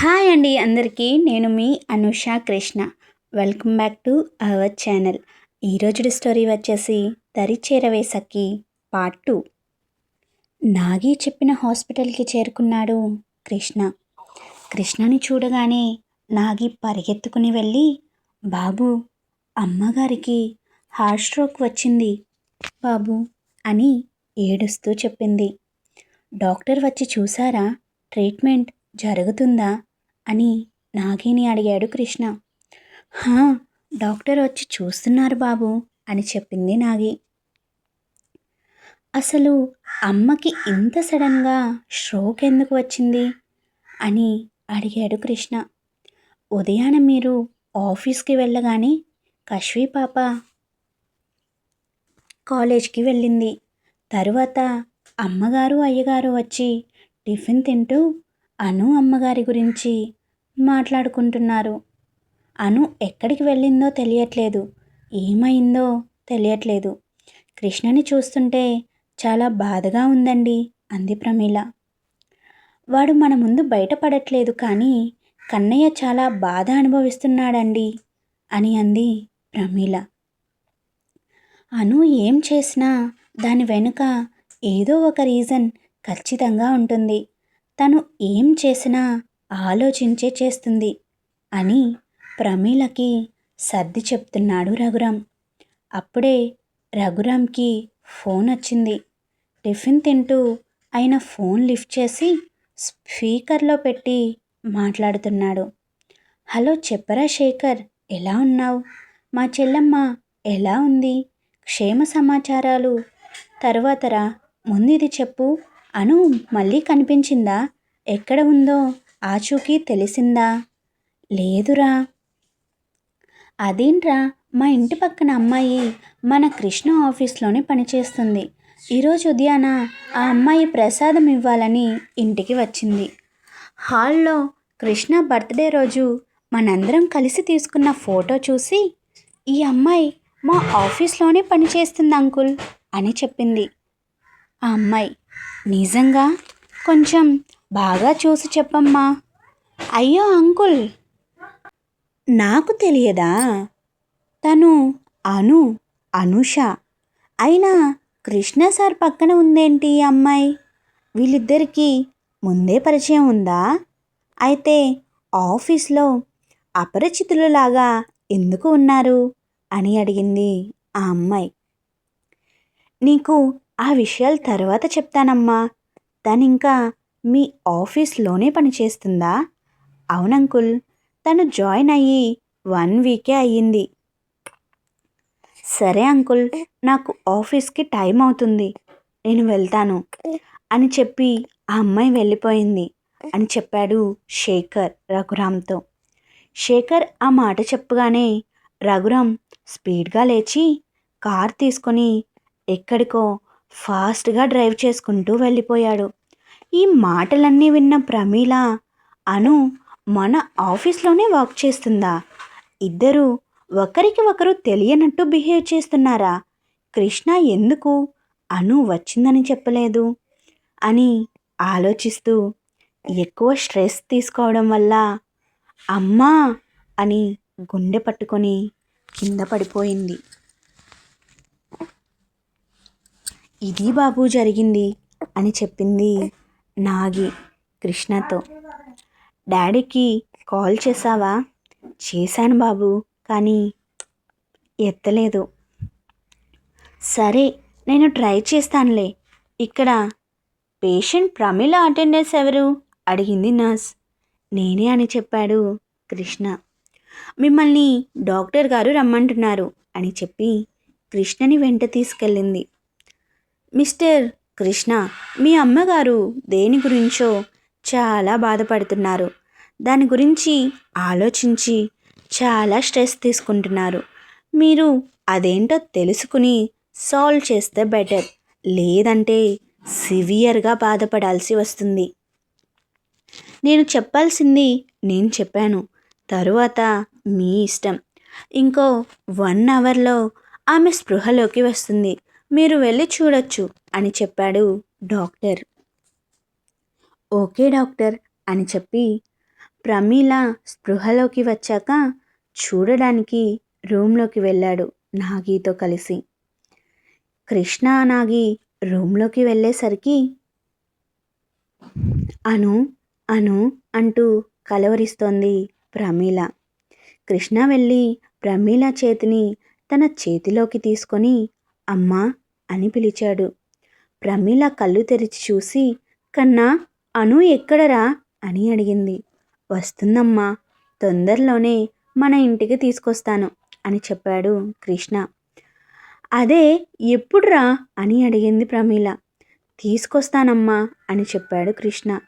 Hi అండి అందరికీ. నేను మీ Anusha Krishna. Welcome back to our channel. ఈరోజు స్టోరీ వచ్చేసి దరి చేరవేసకి పార్ట్ టూ. నాగి చెప్పిన హాస్పిటల్కి చేరుకున్నాడు కృష్ణ. కృష్ణని చూడగానే నాగి పరిగెత్తుకుని వెళ్ళి బాబు అమ్మగారికి హార్ట్ స్ట్రోక్ వచ్చింది బాబు అని ఏడుస్తూ చెప్పింది. డాక్టర్ వచ్చి చూసారా? ట్రీట్మెంట్ జరుగుతుందా? అని నాగిని అడిగాడు కృష్ణ. హా డాక్టర్ వచ్చి చూస్తున్నారు బాబు అని చెప్పింది నాగి. అసలు అమ్మకి ఇంత సడన్గా స్ట్రోక్ ఎందుకు వచ్చింది? అని అడిగాడు కృష్ణ. ఉదయాన మీరు ఆఫీస్కి వెళ్ళగానే కశ్వి పాప కాలేజ్కి వెళ్ళింది. తరువాత అమ్మగారు అయ్యగారు వచ్చి టిఫిన్ తింటూ అను అమ్మగారి గురించి మాట్లాడుకుంటున్నారు. అను ఎక్కడికి వెళ్ళిందో తెలియట్లేదు. ఏమైందో తెలియట్లేదు. కృష్ణని చూస్తుంటే చాలా బాధగా ఉందండి అంది ప్రమీల. వాడు మన ముందు బయటపడట్లేదు కానీ కన్నయ్య చాలా బాధ అనుభవిస్తున్నాడండి అని అంది ప్రమీల. అను ఏం చేసినా దాని వెనుక ఏదో ఒక రీజన్ ఖచ్చితంగా ఉంటుంది. తను ఏం చేసినా ఆలోచించే చేస్తుంది అని ప్రమీలకి సర్ది చెప్తున్నాడు రఘురామ్ అప్పుడే రఘురామ్కి ఫోన్ వచ్చింది. టిఫిన్ తింటూ ఆయన ఫోన్ లిఫ్ట్ చేసి స్పీకర్లో పెట్టి మాట్లాడుతున్నాడు. హలో చెప్పరా శేఖర్ ఎలా ఉన్నావు? మా చెల్లమ్మ ఎలా ఉంది? క్షేమ సమాచారాలు తర్వాతరా ముందు ఇది చెప్పు అను మళ్ళీ కనిపించిందా? ఎక్కడ ఉందో ఆచూకీ తెలిసిందా? లేదురా. అదేంట్రా మా ఇంటి పక్కన అమ్మాయి మన కృష్ణ ఆఫీస్లోనే పనిచేస్తుంది. ఈరోజు ఉదయాన ఆ అమ్మాయి ప్రసాదం ఇవ్వాలని ఇంటికి వచ్చింది. హాల్లో కృష్ణ బర్త్డే రోజు మనందరం కలిసి తీసుకున్న ఫోటో చూసి ఈ అమ్మాయి మా ఆఫీస్లోనే పనిచేస్తుంది అంకుల్ అని చెప్పింది. ఆ అమ్మాయి నిజంగా? కొంచెం బాగా చూసి చెప్పమ్మా. అయ్యో అంకుల్. నాకు తెలియదా? తను అను అనుష. అయినా కృష్ణ సార్ పక్కన ఉందేంటి ఈ అమ్మాయి? వీళ్ళిద్దరికీ ముందే పరిచయం ఉందా? అయితే ఆఫీస్లో అపరిచితులలాగా ఎందుకు ఉన్నారు? అని అడిగింది ఆ అమ్మాయి. నీకు ఆ విషయాలు తర్వాత చెప్తానమ్మా. తను ఇంకా మీ ఆఫీస్లోనే పనిచేస్తుందా అవునంకుల్ తను జాయిన్ అయ్యి వన్ వీకే అయ్యింది. సరే అంకుల్ నాకు ఆఫీస్కి టైం అవుతుంది. నేను వెళ్తాను అని చెప్పి ఆ అమ్మాయి వెళ్ళిపోయింది అని చెప్పాడు శేఖర్ రఘురామ్తో. శేఖర్ ఆ మాట చెప్పగానే రఘురామ్ స్పీడ్గా లేచి కార్ తీసుకొని ఎక్కడికో ఫాస్ట్గా డ్రైవ్ చేసుకుంటూ వెళ్ళిపోయాడు. ఈ మాటలన్నీ విన్న ప్రమీల అను మన ఆఫీస్లోనే వర్క్ చేస్తుందా? ఇద్దరు ఒకరికి ఒకరు తెలియనట్టు బిహేవ్ చేస్తున్నారా? కృష్ణ ఎందుకు అను వచ్చిందని చెప్పలేదు అని ఆలోచిస్తూ ఎక్కువ స్ట్రెస్ తీసుకోవడం వల్ల అమ్మా అని గుండె పట్టుకొని కింద పడిపోయింది. ఇది బాబు జరిగింది అని చెప్పింది నాగి కృష్ణతో. డాడీకి కాల్ చేసావా చేశాను బాబు కానీ ఎత్తలేదు. సరే నేను ట్రై చేస్తానులే. ఇక్కడ పేషెంట్ ప్రమిళ అటెండెన్స్ ఎవరు? అడిగింది నర్స్. నేనే అని చెప్పాడు కృష్ణ. మిమ్మల్ని డాక్టర్ గారు రమ్మంటున్నారు అని చెప్పి కృష్ణని వెంట తీసుకెళ్ళింది. మిస్టర్ కృష్ణ మీ అమ్మగారు దేని గురించో చాలా బాధపడుతున్నారు. దాని గురించి ఆలోచించి చాలా స్ట్రెస్ తీసుకుంటున్నారు. మీరు అదేంటో తెలుసుకుని సాల్వ్ చేస్తే బెటర్. లేదంటే సివియర్గా బాధపడాల్సి వస్తుంది. నేను చెప్పాల్సింది నేను చెప్పాను. తరువాత మీ ఇష్టం. ఇంకో వన్ అవర్లో ఆమె స్పృహలోకి వస్తుంది. మీరు వెళ్ళి చూడొచ్చు అని చెప్పాడు డాక్టర్. ఓకే డాక్టర్ అని చెప్పి ప్రమీల స్పృహలోకి వచ్చాక చూడడానికి రూమ్లోకి వెళ్ళాడు నాగితో కలిసి. కృష్ణ నాగి రూమ్లోకి వెళ్ళేసరికి అను అను అంటూ కలవరిస్తోంది ప్రమీల. కృష్ణ వెళ్ళి ప్రమీల చేతిని తన చేతిలోకి తీసుకొని అమ్మా అని పిలిచాడు. ప్రమీల కళ్ళు తెరిచి చూసి కన్నా అను ఎక్కడరా? అని అడిగింది. వస్తుందమ్మా తొందరలోనే మన ఇంటికి తీసుకొస్తాను అని చెప్పాడు కృష్ణ. అదే ఎప్పుడురా? అని అడిగింది ప్రమీల. తీసుకొస్తానమ్మా అని చెప్పాడు కృష్ణ.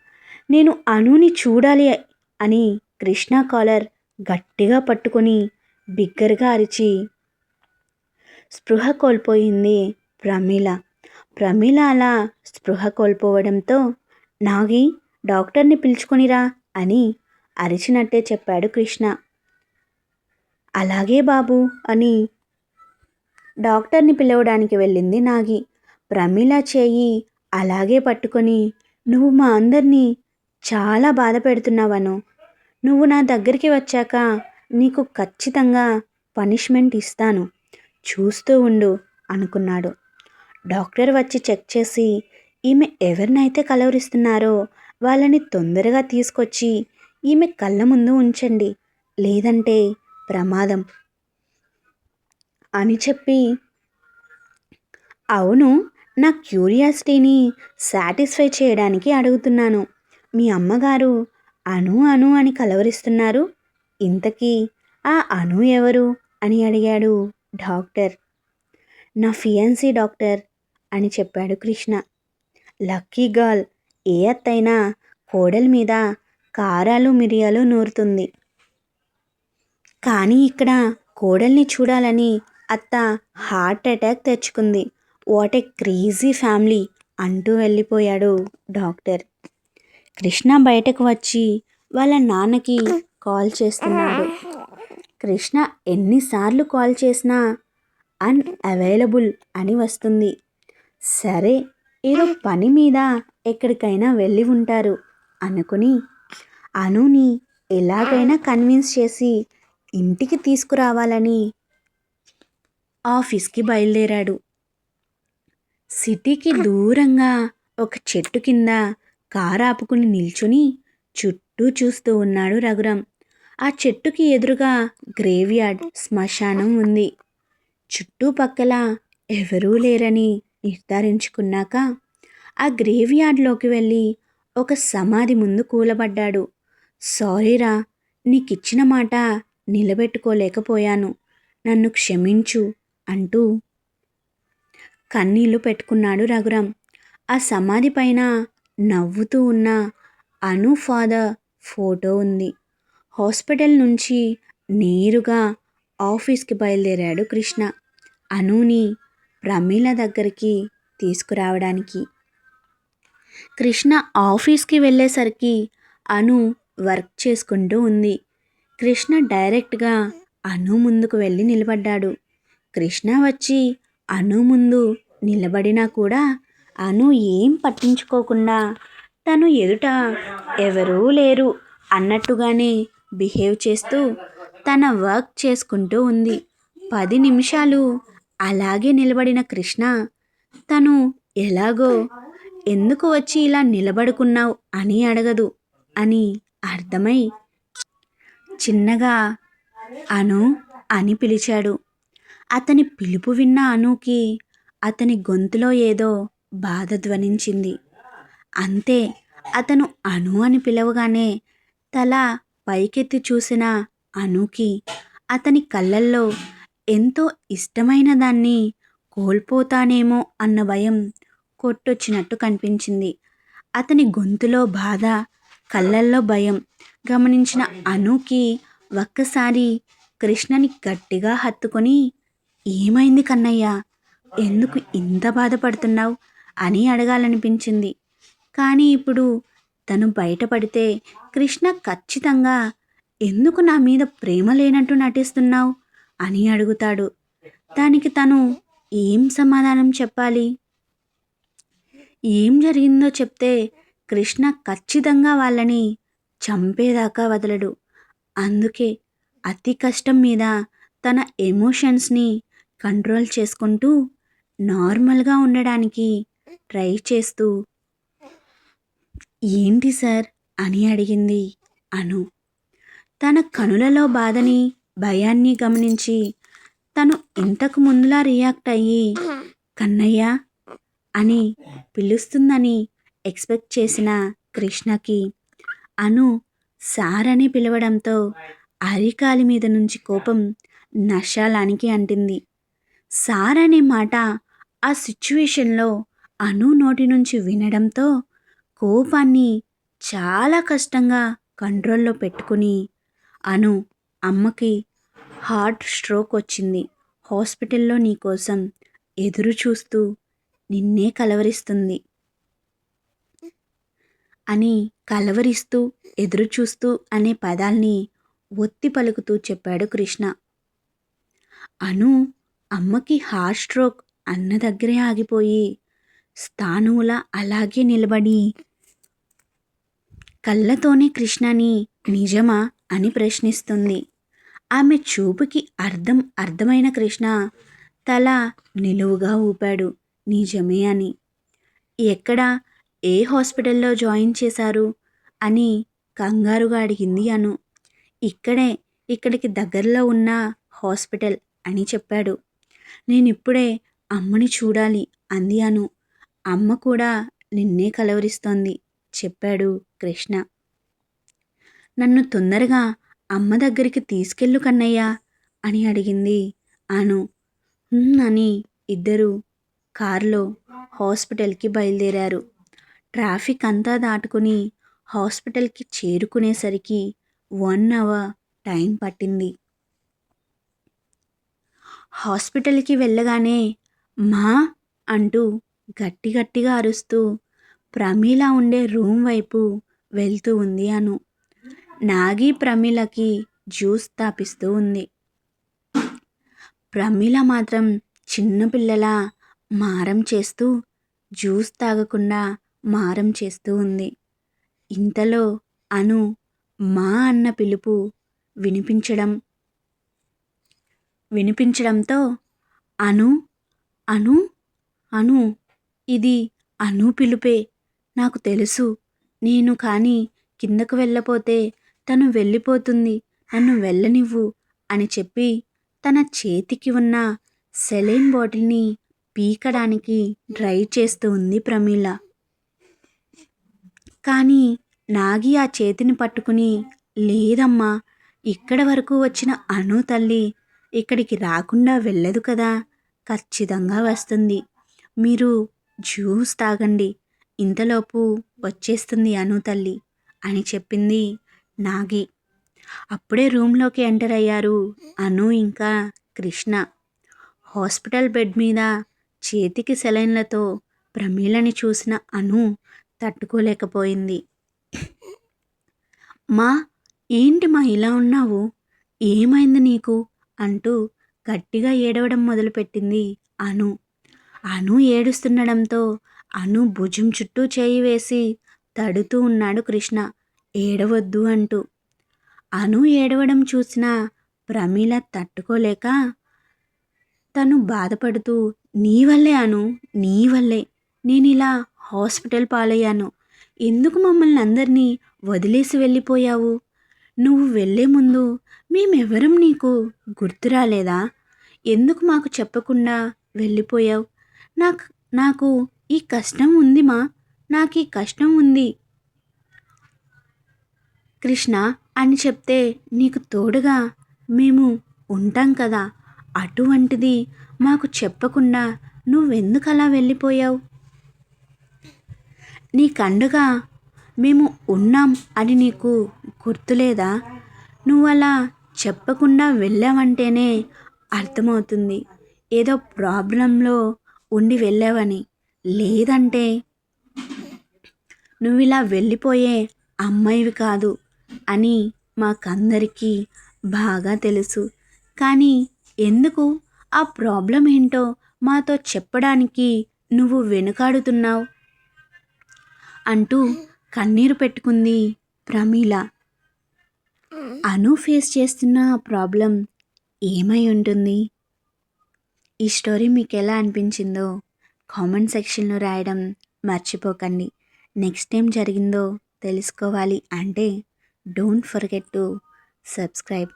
నేను అనుని చూడాలి అని కృష్ణ కాలర్ గట్టిగా పట్టుకొని బిగ్గరగా అరిచి స్పృహ కోల్పోయింది ప్రమీల. ప్రమీల అలా స్పృహ కోల్పోవడంతో నాగి డాక్టర్ని పిలుచుకొనిరా అని అరిచినట్టే చెప్పాడు కృష్ణ. అలాగే బాబు అని డాక్టర్ని పిలవడానికి వెళ్ళింది నాగి. ప్రమీల చేయి అలాగే పట్టుకొని నువ్వు మా అందరినీ చాలా బాధ పెడుతున్నావను. నువ్వు నా దగ్గరికి వచ్చాక నీకు ఖచ్చితంగా పనిష్మెంట్ ఇస్తాను. చూస్తూ ఉండు అనుకున్నాడు. డాక్టర్ వచ్చి చెక్ చేసి ఈమె ఎవరినైతే కలవరిస్తున్నారో వాళ్ళని తొందరగా తీసుకొచ్చి ఈమె కళ్ళ ముందు ఉంచండి. లేదంటే ప్రమాదం. అని చెప్పి అవును నా క్యూరియాసిటీని సాటిస్ఫై చేయడానికి అడుగుతున్నాను. మీ అమ్మగారు అను అను అని కలవరిస్తున్నారు. ఇంతకీ ఆ అను ఎవరు? అని అడిగాడు. డాక్టర్. నా ఫియన్సీ డాక్టర్ అని చెప్పాడు కృష్ణ. లక్కీ గర్ల్ ఏ అత్తైనా కోడల మీద కారాలు మిరియాలు నూరుతుంది. కానీ ఇక్కడ కోడల్ని చూడాలని అత్త హార్ట్ అటాక్ తెచ్చుకుంది. వాట్ ఏ క్రేజీ ఫ్యామిలీ అంటూ వెళ్ళిపోయాడు డాక్టర్. కృష్ణ బయటకు వచ్చి వాళ్ళ నాన్నకి కాల్ చేస్తున్నాడు. కృష్ణ ఎన్నిసార్లు కాల్ చేసినా అన్అవైలబుల్ అని వస్తుంది. సరే ఏదో పని మీద ఎక్కడికైనా వెళ్ళి ఉంటారు అనుకుని అనుని ఎలాగైనా కన్విన్స్ చేసి ఇంటికి తీసుకురావాలని ఆఫీస్కి బయలుదేరాడు. సిటీకి దూరంగా ఒక చెట్టు కింద కారు ఆపుకుని నిల్చుని చుట్టూ చూస్తూ ఉన్నాడు రఘురాం ఆ చెట్టుకి ఎదురుగా గ్రేవ్యార్డ్ శ్మశానం ఉంది. చుట్టుపక్కల ఎవరూ లేరని నిర్ధారించుకున్నాక ఆ గ్రేవ్యార్డ్లోకి వెళ్ళి ఒక సమాధి ముందు కూలబడ్డాడు. సారీరా నీకిచ్చిన మాట నిలబెట్టుకోలేకపోయాను. నన్ను క్షమించు అంటూ కన్నీళ్ళు పెట్టుకున్నాడు రఘురాం. ఆ సమాధి పైన నవ్వుతూ ఉన్న అను ఫాదర్ ఫోటో ఉంది. హాస్పిటల్ నుంచి నేరుగా ఆఫీస్కి బయలుదేరాడు కృష్ణ. అనుని ప్రమీల దగ్గరికి తీసుకురావడానికి. కృష్ణ ఆఫీస్కి వెళ్ళేసరికి అను వర్క్ చేసుకుంటూ ఉంది. కృష్ణ డైరెక్ట్గా అను ముందుకు వెళ్ళి నిలబడ్డాడు. కృష్ణ వచ్చి అను ముందు నిలబడినా కూడా అను ఏం పట్టించుకోకుండా తను ఎదుట ఎవరూ లేరు అన్నట్టుగానే బిహేవ్ చేస్తూ తన వర్క్ చేసుకుంటూ ఉంది. పది నిమిషాలు అలాగే నిలబడిన కృష్ణ తను ఎలాగో ఎందుకు వచ్చి ఇలా నిలబడుకున్నావు అని అడగదు అని అర్థమై చిన్నగా అను అని పిలిచాడు. అతని పిలుపు విన్న అనుకి అతని గొంతులో ఏదో బాధ ధ్వనించింది. అంతే అతను అను అని పిలవగానే తల పైకెత్తి చూసిన అనుకి అతని కళ్ళల్లో ఎంతో ఇష్టమైన దాన్ని కోల్పోతానేమో అన్న భయం కొట్టొచ్చినట్టు కనిపించింది. అతని గొంతులో బాధ కళ్ళల్లో భయం గమనించిన అనుకి ఒక్కసారి కృష్ణని గట్టిగా హత్తుకొని ఏమైంది కన్నయ్య? ఎందుకు ఇంత బాధపడుతున్నావు? అని అడగాలనిపించింది. కానీ ఇప్పుడు తను బయటపడితే కృష్ణ ఖచ్చితంగా ఎందుకు నా మీద ప్రేమ లేనట్టు నటిస్తున్నావు? అని అడుగుతాడు. దానికి తను ఏం సమాధానం చెప్పాలి? ఏం జరిగిందో చెప్తే కృష్ణ ఖచ్చితంగా వాళ్ళని చంపేదాకా వదలడు. అందుకే అతి కష్టం మీద తన ఎమోషన్స్ని కంట్రోల్ చేసుకుంటూ నార్మల్గా ఉండడానికి ట్రై చేస్తూ ఏంటి సార్? అని అడిగింది అను. తన కనులలో బాధని భయాన్ని గమనించి తను ఇంతకు ముందులా రియాక్ట్ అయ్యి కన్నయ్య అని పిలుస్తుందని ఎక్స్పెక్ట్ చేసిన కృష్ణకి అను సార్ అని పిలవడంతో అరికాలి మీద నుంచి కోపం నశాలానికి అంటింది. సార్ అనే మాట ఆ సిచ్యువేషన్లో అను నోటి నుంచి వినడంతో కోపాన్ని చాలా కష్టంగా కంట్రోల్లో పెట్టుకుని అను అమ్మకి హార్ట్ స్ట్రోక్ వచ్చింది. హాస్పిటల్లో నీకోసం ఎదురు చూస్తూ నిన్నే కలవరిస్తుంది. అని కలవరిస్తూ ఎదురు చూస్తూ అనే పదాల్ని ఒత్తి పలుకుతూ చెప్పాడు కృష్ణ. అను అమ్మకి హార్ట్ స్ట్రోక్ అన్న దగ్గరే ఆగిపోయి స్థానువులా అలాగే నిలబడి కళ్ళతోనే కృష్ణని నిజమా అని ప్రశ్నిస్తుంది. ఆమె చూపుకి అర్థం అర్థమైన కృష్ణ తల నిలువుగా ఊపాడు. నిజమే అని. ఎక్కడ ఏ హాస్పిటల్లో జాయిన్ చేశారు? అని కంగారుగా అడిగింది అను. ఇక్కడే ఇక్కడికి దగ్గరలో ఉన్న హాస్పిటల్ అని చెప్పాడు. నేను ఇప్పుడే అమ్మని చూడాలి అంది అను. అమ్మ కూడా నిన్నే కలవరిస్తోంది. చెప్పాడు కృష్ణ. నన్ను తొందరగా అమ్మ దగ్గరికి తీసుకెళ్ళు కన్నయ్య అని అడిగింది అను. అని ఇద్దరు కారులో హాస్పిటల్కి బయలుదేరారు. ట్రాఫిక్ అంతా దాటుకుని హాస్పిటల్కి చేరుకునేసరికి వన్ అవర్ టైం పట్టింది. హాస్పిటల్కి వెళ్ళగానే మా అంటూ గట్టి గట్టిగా అరుస్తూ ప్రమీల ఉండే రూమ్ వైపు వెళ్తూ ఉంది అను. నాగి ప్రమీలకి జ్యూస్ తాపిస్తూ ఉంది. ప్రమీల మాత్రం చిన్నపిల్లలా మారం చేస్తూ జ్యూస్ తాగకుండా మారం చేస్తూ ఉంది. ఇంతలో అను మా అన్న పిలుపు వినిపించడం వినిపించడంతో అను అను అను ఇది అను పిలుపే నాకు తెలుసు. నేను కానీ కిందకు వెళ్ళపోతే తను వెళ్ళిపోతుంది నన్ను వెళ్ళనివ్వు అని చెప్పి తన చేతికి ఉన్న సెలైన్ బాటిల్ని పీకడానికి ట్రై చేస్తూ ఉంది ప్రమీల. కానీ నాగి ఆ చేతిని పట్టుకుని లేదమ్మా ఇక్కడ వరకు వచ్చిన అను తల్లి ఇక్కడికి రాకుండా వెళ్ళదు కదా ఖచ్చితంగా వస్తుంది. మీరు జ్యూస్ తాగండి ఇంతలోపు వచ్చేస్తుంది అను తల్లి అని చెప్పింది నాగి. అప్పుడే రూమ్లోకి ఎంటర్ అయ్యారు అను ఇంకా కృష్ణ. హాస్పిటల్ బెడ్ మీద చేతికి సెలైన్లతో ప్రమీలని చూసిన అను తట్టుకోలేకపోయింది. మా ఏంటి మా ఇలా ఉన్నావు? ఏమైంది నీకు? అంటూ గట్టిగా ఏడవడం మొదలుపెట్టింది అను. అను ఏడుస్తుండడంతో అను భుజం చుట్టూ చేయి వేసి తడుతూ ఉన్నాడు కృష్ణ. ఏడవద్దు అంటూ. అను ఏడవడం చూసిన ప్రమీల తట్టుకోలేక తను బాధపడుతూ నీ వల్లే అను నీ వల్లే. నేను ఇలా హాస్పిటల్ పాలయ్యాను. ఎందుకు మమ్మల్ని అందరినీ వదిలేసి వెళ్ళిపోయావు? నువ్వు వెళ్ళే ముందు మేమెవరం నీకు గుర్తు రాలేదా? ఎందుకు మాకు చెప్పకుండా వెళ్ళిపోయావు? నాకు నాకు ఈ కష్టం ఉంది మా. నాకు ఈ కష్టం ఉంది. కృష్ణ అని చెప్తే నీకు తోడుగా మేము ఉంటాం కదా. అటువంటిది మాకు చెప్పకుండా నువ్వెందుకు అలా వెళ్ళిపోయావు నీకండుగా మేము ఉన్నాం అని నీకు గుర్తులేదా? నువ్వు అలా చెప్పకుండా వెళ్ళావంటేనే అర్థమవుతుంది. ఏదో ప్రాబ్లంలో ఉండి వెళ్ళావని. లేదంటే? నువ్వు ఇలా వెళ్ళిపోయే అమ్మాయివి కాదు అని మాకందరికీ బాగా తెలుసు. కానీ ఎందుకు? ఆ ప్రాబ్లం ఏంటో మాతో చెప్పడానికి నువ్వు వెనుకాడుతున్నావు? అంటూ కన్నీరు పెట్టుకుంది ప్రమీల. అను ఫేస్ చేస్తున్న ప్రాబ్లం ఏమై ఉంటుంది? ఈ స్టోరీ మీకు ఎలా అనిపించిందో కామెంట్ సెక్షన్లో రాయడం మర్చిపోకండి. నెక్స్ట్ టైం జరిగిందో తెలుసుకోవాలి. అంటే డోంట్ ఫర్గెట్ టు సబ్స్క్రైబ్.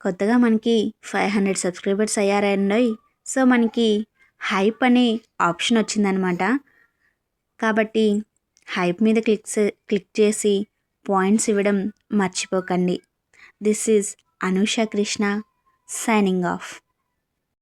కొత్తగా మనకి ఫైవ్ హండ్రెడ్ సబ్స్క్రైబర్స్ అయ్యారండి సో మనకి హైప్ అనే ఆప్షన్ వచ్చిందనమాట. కాబట్టి హైప్ మీద క్లిక్ క్లిక్ చేసి పాయింట్స్ ఇవ్వడం మర్చిపోకండి. This is Anusha Krishna signing off.